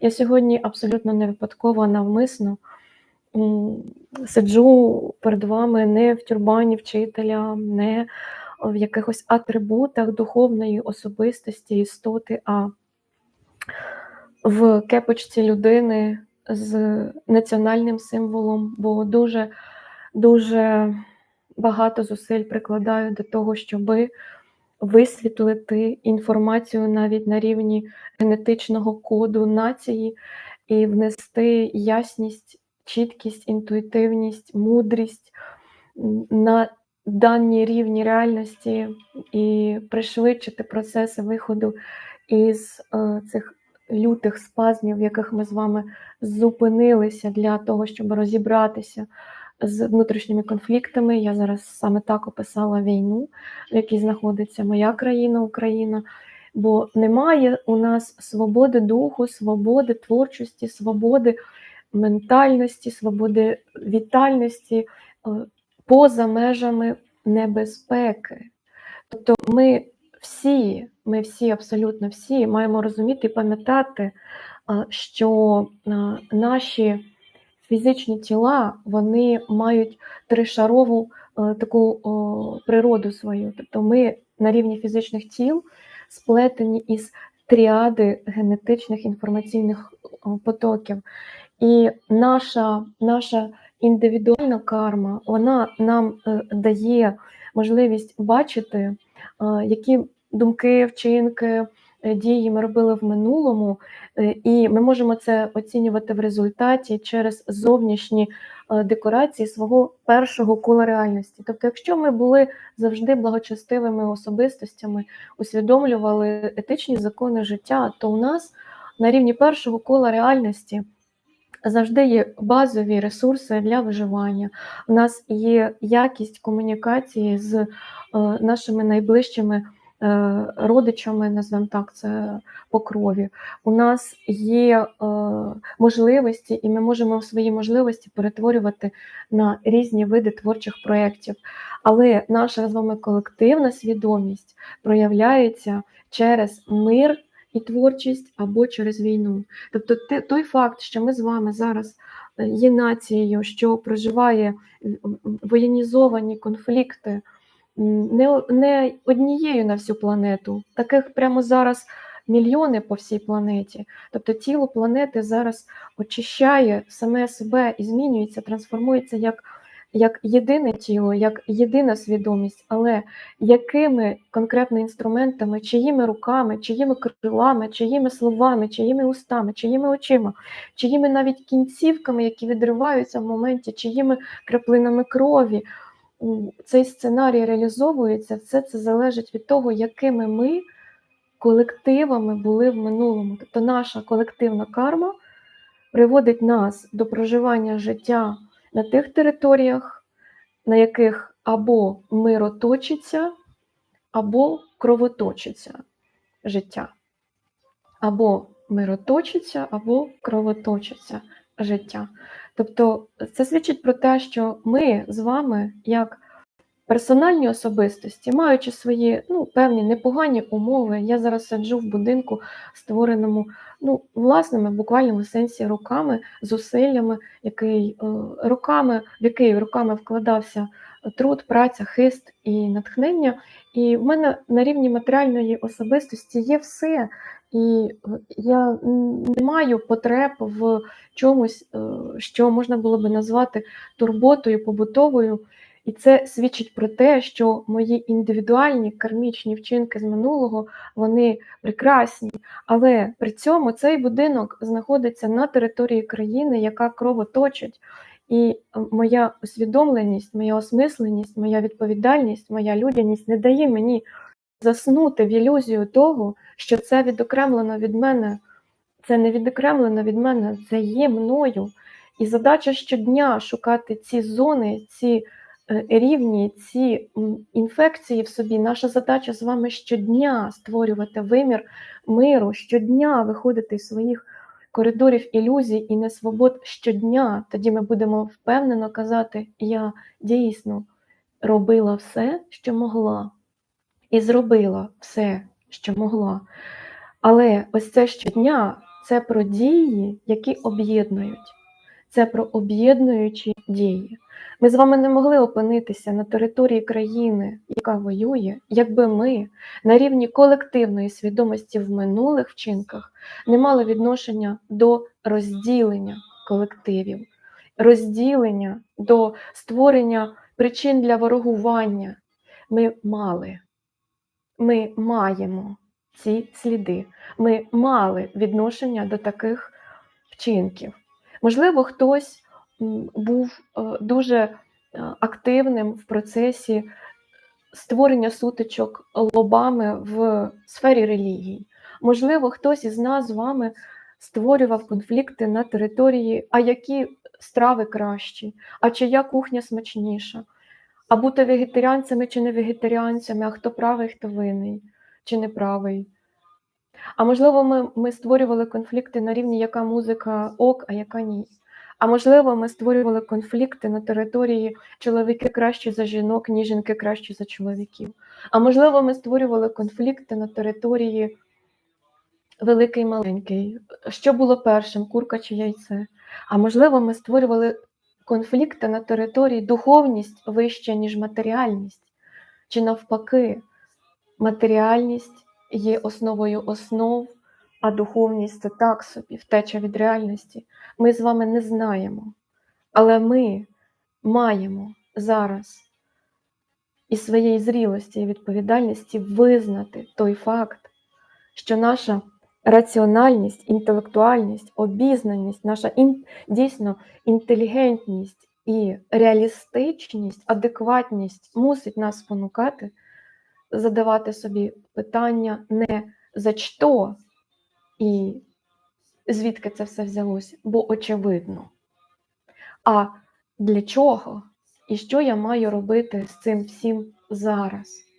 Я сьогодні абсолютно не випадково, навмисно сиджу перед вами не в тюрбані вчителя, не в якихось атрибутах духовної особистості, істоти, а в кепочці людини з національним символом, бо дуже, дуже багато зусиль прикладаю до того, щоби висвітлити інформацію навіть на рівні генетичного коду нації і внести ясність, чіткість, інтуїтивність, мудрість на дані рівні реальності і пришвидшити процеси виходу із е, цих лютих спазмів, в яких ми з вами зупинилися для того, щоб розібратися з внутрішніми конфліктами. Я зараз саме так описала війну, в якій знаходиться моя країна, Україна. Бо немає у нас свободи духу, свободи творчості, свободи ментальності, свободи вітальності е, поза межами небезпеки. Тобто ми всі, ми всі, абсолютно всі, маємо розуміти і пам'ятати, що наші фізичні тіла вони мають тришарову е, таку природу свою. Тобто ми на рівні фізичних тіл сплетені із тріади генетичних інформаційних потоків. І наша, наша індивідуальна карма вона нам е, дає можливість бачити, е, які думки, вчинки, дії ми робили в минулому, е, і ми можемо це оцінювати в результаті через зовнішні е, декорації свого першого кола реальності. Тобто, якщо ми були завжди благочестивими особистостями, усвідомлювали етичні закони життя, то у нас на рівні першого кола реальності завжди є базові ресурси для виживання. У нас є якість комунікації з е, нашими найближчими е, родичами, назвемо так, це по крові. У нас є е, можливості, і ми можемо свої можливості перетворювати на різні види творчих проєктів. Але наша з вами колективна свідомість проявляється через мир і творчість або через війну. Тобто, той факт, що ми з вами зараз е, є нацією, що проживає воєнізовані конфлікти, не, не однією на всю планету, таких прямо зараз мільйони по всій планеті. Тобто тіло планети зараз очищає саме себе і змінюється, трансформується як, як єдине тіло, як єдина свідомість, але якими конкретно інструментами, чиїми руками, чиїми крилами, чиїми словами, чиїми устами, чиїми очима, чиїми навіть кінцівками, які відриваються в моменті, чиїми краплинами крові. Цей сценарій реалізовується, все це залежить від того, якими ми колективами були в минулому. Тобто наша колективна карма приводить нас до проживання життя на тих територіях, на яких або мироточиться, або кровоточиться життя. Або мироточиться, або кровоточиться життя. Тобто це свідчить про те, що ми з вами, як персональні особистості, маючи свої ну, певні непогані умови, я зараз сиджу в будинку, створеному ну, власними, буквальному сенсі руками, зусиллями, який, е, руками, в який руками вкладався труд, праця, хист і натхнення. І в мене на рівні матеріальної особистості є все. І е, я не маю потреб в чомусь, е, що можна було би назвати турботою побутовою. І це свідчить про те, що мої індивідуальні кармічні вчинки з минулого вони прекрасні. Але при цьому цей будинок знаходиться на території країни, яка кровоточить. І е, моя усвідомленість, моя осмисленість, моя відповідальність, моя людяність не дає мені заснути в ілюзію того, що це відокремлено від мене. Це не відокремлено від мене, це є мною. І задача щодня шукати ці зони, ці е, рівні, ці інфекції в собі. Наша задача з вами щодня створювати вимір миру, щодня виходити з своїх коридорів ілюзій і несвобод щодня. Тоді ми будемо впевнено казати: я дійсно робила все, що могла, і зробила все, що могла. Але ось це щодня це про дії, які об'єднують. Це про об'єднуючі дії. Ми з вами не могли опинитися на території країни, яка воює, якби ми на рівні колективної свідомості в минулих вчинках не мали відношення до розділення колективів, розділення до створення причин для ворогування. Ми мали, ми маємо ці сліди. Ми мали відношення до таких вчинків. Можливо, хтось був е, дуже е, активним в процесі створення сутичок лобами в сфері релігій. Можливо, хтось із нас з вами створював конфлікти на території, а які страви кращі, а чия кухня смачніша, а бути вегетаріанцями чи не вегетаріанцями, а хто правий, хто винний чи неправий. А можливо, ми, ми створювали конфлікти на рівні, яка музика ок, а яка ні. А можливо, ми створювали конфлікти на території чоловіки кращі за жінок, ні жінки кращі за чоловіків. А можливо, ми створювали конфлікти на території великий маленький. Що було першим, курка чи яйце? А можливо, ми створювали конфлікти на території духовність вища, ніж матеріальність, чи навпаки, матеріальність є основою основ, а духовність це так собі, втеча від реальності. Ми з вами не знаємо. Але ми маємо зараз із своєї зрілості і відповідальності визнати той факт, що наша раціональність, інтелектуальність, обізнаність, наша ін, дійсно інтелігентність і реалістичність, адекватність мусить нас спонукати задавати собі питання не за що і звідки це все взялося, бо очевидно. А для чого і що я маю робити з цим всім зараз?